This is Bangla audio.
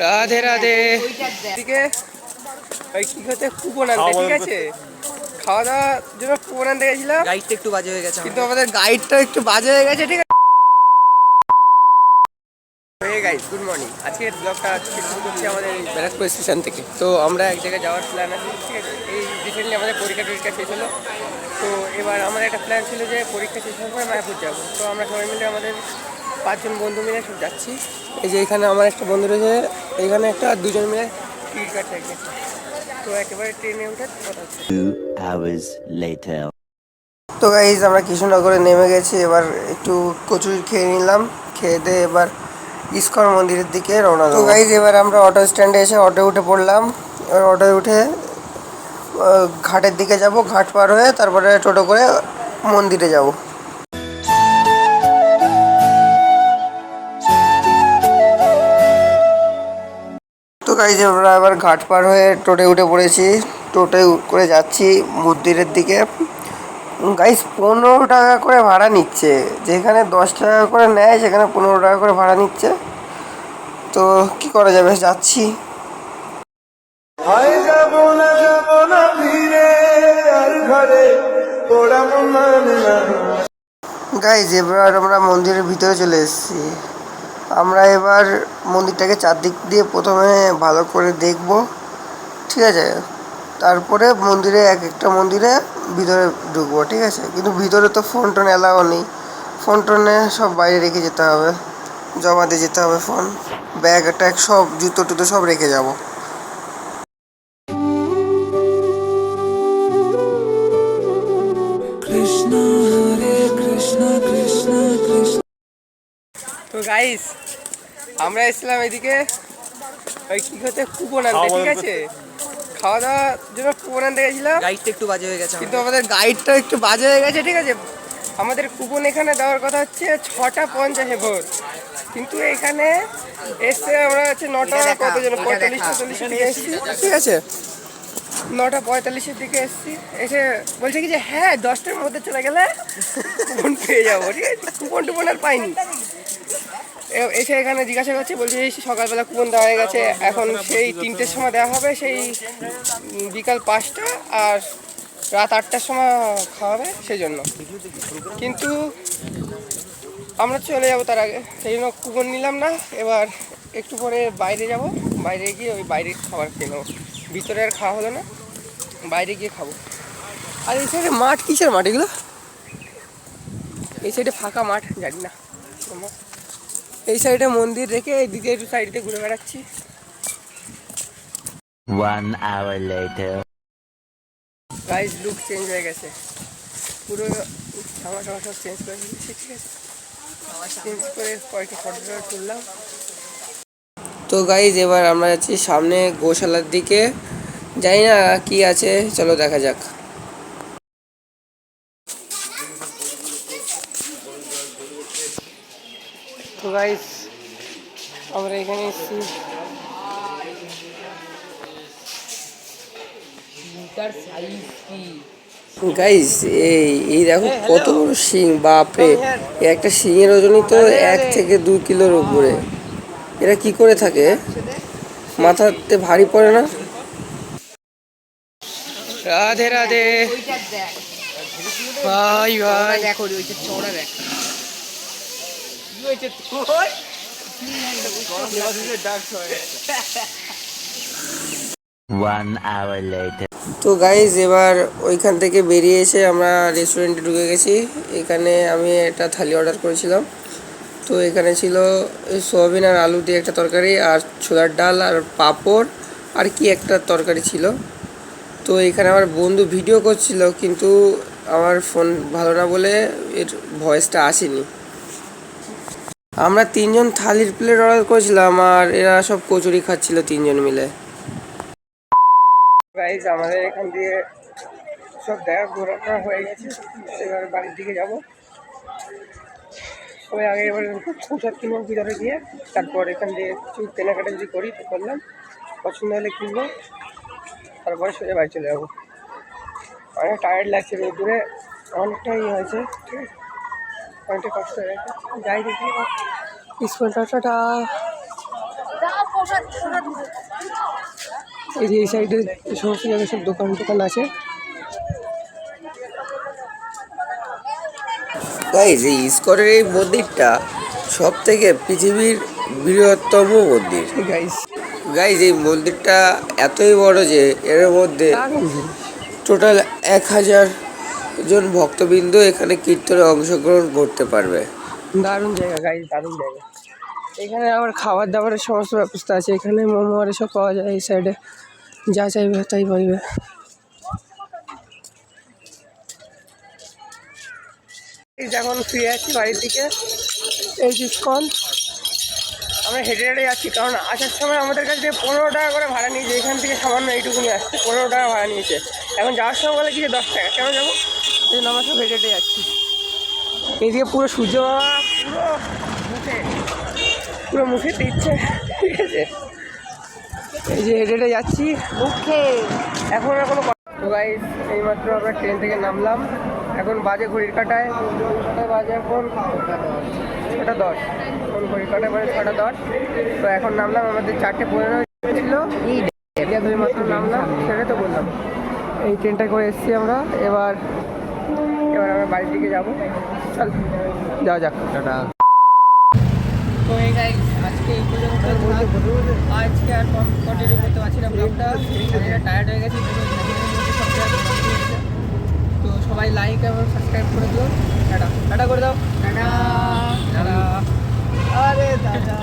রাধে রাধে। এদিকে ওই কি হচ্ছে কুপন আনতে ঠিক আছে? খাওয়া দাওয়ার জন্য কুপন আনতে গেছিলাম। গাইডটা একটু বাজে হয়ে গেছে কিন্তু আমাদের। গাইডটা একটু বাজে হয়ে গেছে ঠিক আছে? গুড মর্নিং ব্লগটা আজকে শুরু করছি আমাদের এই ব্যারাকপুর স্টেশন থেকে। তো আমরা এক জায়গায় যাওয়ার প্ল্যান আছে ঠিক আছে? এই রিসেন্টলি আমাদের পরীক্ষা টরীক্ষা শেষ হলো। তো এবার আমার একটা প্ল্যান ছিল যে পরীক্ষা শেষ হওয়ার পরে মায়াপুর যাব। তো আমরা সবাই মিলে আমাদের পাঁচজন বন্ধু মিলে সব যাচ্ছি। এই যে এখানে আমার একটা বন্ধু রয়েছে এখানে একটা আর দুজন মিলে টিকিট তো একেবারে ট্রেনে উঠে কথা হচ্ছে Two hours later. তো গাইজ আমরা কৃষ্ণনগরে নেমে গেছি এবার একটু কচুরি খেয়ে নিলাম খেয়ে দিয়ে এবার ইস্কন মন্দিরের দিকে রওনা তো গাইজ এবার আমরা অটো স্ট্যান্ডে এসে অটো উঠে পড়লাম। এবার অটোয় উঠে ঘাটের দিকে যাব ঘাট পার হয়ে তারপরে টোটো করে মন্দিরে যাব। গাইজ আমরা এবার ঘাট পার হয়ে টোটে উঠে পড়েছি। টোটে করে যাচ্ছি মন্দিরের দিকে। গাইস পনেরো টাকা করে ভাড়া নিচ্ছে। যেখানে দশ টাকা করে নেয় সেখানে পনেরো টাকা করে ভাড়া নিচ্ছে। তো কি করা যাবে? যাচ্ছি। তোরা মন গাইজ এবার আমরা মন্দিরের ভিতরে চলে এসেছি। আমরা এবার মন্দিরটাকে চারদিক দিয়ে প্রথমে ভালো করে দেখব, ঠিক আছে? তারপরে মন্দিরে এক একটা মন্দিরে ভিতরে ঢুকবো, ঠিক আছে? কিন্তু ভিতরে তো ফোন টোন অ্যালাও নেই। ফোন টোনে সব বাইরে রেখে যেতে হবে। জমা দিয়ে যেতে হবে ফোন ব্যাগ ট্যাগ সব, জুতো টুতো সব রেখে যাব। তো গাইস আমরা এসেছিলাম এদিকে ওই কি হচ্ছে কুপন আনতে ঠিক আছে? খাওয়া দাওয়ার জন্য কুপন আনতে গেছিলাম গাইডটা একটু বাজে হয়ে গেছে কিন্তু আমাদের গাইডটা একটু বাজে হয়ে গেছে ঠিক আছে? আমাদের কুপন এখানে দেওয়ার কথা হচ্ছে ছটা পঞ্চাশে ভোর কিন্তু এখানে এসে আমরা হচ্ছে নটা কত জন পঁয়তাল্লিশ চল্লিশের দিকে এসছি। ঠিক আছে। নটা পঁয়তাল্লিশের দিকে এসছি। এসে বলছে কি যে হ্যাঁ দশটার মধ্যে চলে গেলে কুপন পেয়ে যাব। ঠিক আছে? কুপন টুপন আর পাইনি। এসে এখানে জিজ্ঞাসা করছে, বলছে সকালবেলা কুপন দেওয়া হয়ে গেছে, এখন সেই তিনটের সময় দেওয়া হবে, সেই বিকাল পাঁচটা আর রাত আটটার সময় খাওয়া হবে সেই জন্য কিন্তু আমরা চলে যাব তার আগে। সেই জন্য কুপন নিলাম না, এবার একটু পরে বাইরে যাব। বাইরে গিয়ে ওই বাইরের খাবার খেয়ে নেব। ভিতরে আর খাওয়া হলো না, বাইরে গিয়ে খাব। আর এই সাইডে মাঠ, কিসের মাঠ এগুলো? এই সাইডে ফাঁকা মাঠ, জানি না। এই সাইডে মন্দির রেখে এইদিকে একটু সাইডে ঘুরে বেড়াচ্ছি। One hour later. Guys look change হয়ে গেছে। পুরো জামা টামা সব চেঞ্জ করে ফেলেছি ঠিক আছে? চেঞ্জ করে কয়েকটা ফটো তুললাম। তো গাইজ এবার আমরা যাচ্ছি সামনে গোশালার দিকে। জানি না কি আছে চলো দেখা যাক। তো গাইজ আমরা এখানে এসেছি। গাইস এই এই দেখো কত বড় শিং বাপরে। একটা শিঙের ওজনই তো এক থেকে দু কিলোর উপরে। এরা কি করে থাকে? মাথাতে ভারী পড়ে না? রাধে রাধে। ভাই ভাই। দেখো ওইটা চড়া দেখ। One hour later. তো গাইজ এবার ওইখান থেকে বেরিয়ে এসে আমরা রেস্টুরেন্টে ঢুকে গেছি। এখানে আমি একটা থালি অর্ডার করেছিলাম। তো এখানে ছিল এই সোয়াবিন আর আলু দিয়ে একটা তরকারি আর ছোলার ডাল আর পাঁপড় আর কি একটা তরকারি ছিল। তো এখানে আমার বন্ধু ভিডিও করছিল কিন্তু আমার ফোন ভালো না বলে এর ভয়েসটা আসেনি। আমরা তিনজন থালির প্লেট অর্ডার করেছিলাম আর এরা সব কচুরি খাচ্ছিল তিনজন মিলে। গাইজ আমাদের এখান দিয়ে সব দেখা ঘোরাটা হয়ে গেছে। এবার বাড়ির দিকে যাব। সবাই আগে এবার পোশাক কিনবো ভিতরে গিয়ে, তারপর এখান দিয়ে কিছু কেনাকাটা যদি করি, তো করলাম। পছন্দ হলে কিনবো, তারপরে সোজা বাড়ি চলে যাব। অনেক টায়ার্ড লাগছে রোদ্দুরে অনেকটা ইয়ে হয়েছে, ঠিক আছে? অনেকটা কষ্ট হয়ে গেছে। যাই দেখি স্কুল টাটা এই যে এই সাইডে সমস্ত জায়গায় সব দোকান টোকান আছে গাইজ এই ইস্কনের এই মন্দিরটা সব থেকে পৃথিবীর বৃহত্তম মন্দির। গাইস গাইজ এই মন্দিরটা এতই বড় যে এর মধ্যে টোটাল এক হাজার জন ভক্তবৃন্দ এখানে কীর্তনে অংশগ্রহণ করতে পারবে। দারুণ জায়গা গাড়ি দারুণ জায়গা। এখানে আবার খাবার দাবারের সমস্ত ব্যবস্থা আছে। এখানে মোমো আর এসব পাওয়া যায় এই সাইডে যা চাইবে তাই পাইবে যখন ফিরে যাচ্ছি বাড়ির দিকে। এই ডিসকাউন্ট আমরা হেঁটে হেঁটে যাচ্ছি, কারণ আসার সময় আমাদের কাছে পনেরো টাকা করে ভাড়া নিয়েছে, এখান থেকে সামান্য এইটুকুনি আসছে, পনেরো টাকা ভাড়া নিয়েছে। এখন যাওয়ার সময় বলে কিছু দশ টাকা, কেন যাব? এই জন্য আমরা সব হেঁটে হেঁটে যাচ্ছি। এইদিকে পুরো সূর্য পুরো মুখে পুরো মুখে দিচ্ছে। ঠিক আছে? এই যে হেঁটে হেঁটে যাচ্ছি। মুখে এখন এখনও তো গাইস এইমাত্র আমরা ট্রেন থেকে নামলাম। এখন বাজে ঘড়ির কাটায়। কটায় বাজে এখন ছটা দশ। এখন ঘড়ির কাটায় বাজে ছটা দশ। তো এখন নামলাম আমাদের চারটে পনেরো ছিল। এই মাত্র নামলাম সেটাই তো বললাম। এই ট্রেনটা করে এসেছি আমরা। এবার এবার আমরা বাড়ির দিকে যাব। চল। যাওয়া যাক টাটা। তো এই গাইস আজকে এই পর্যন্ত আজকে আর কন্টিনিউ করতে পারছি ব্লগটা। টায়ার্ড হয়ে হয়ে গেছে। তো সবাই লাইক এবং সাবস্ক্রাইব করে দিও। টাটা। টাটা করে দাও। টাটা। টাটা। আরে দাদা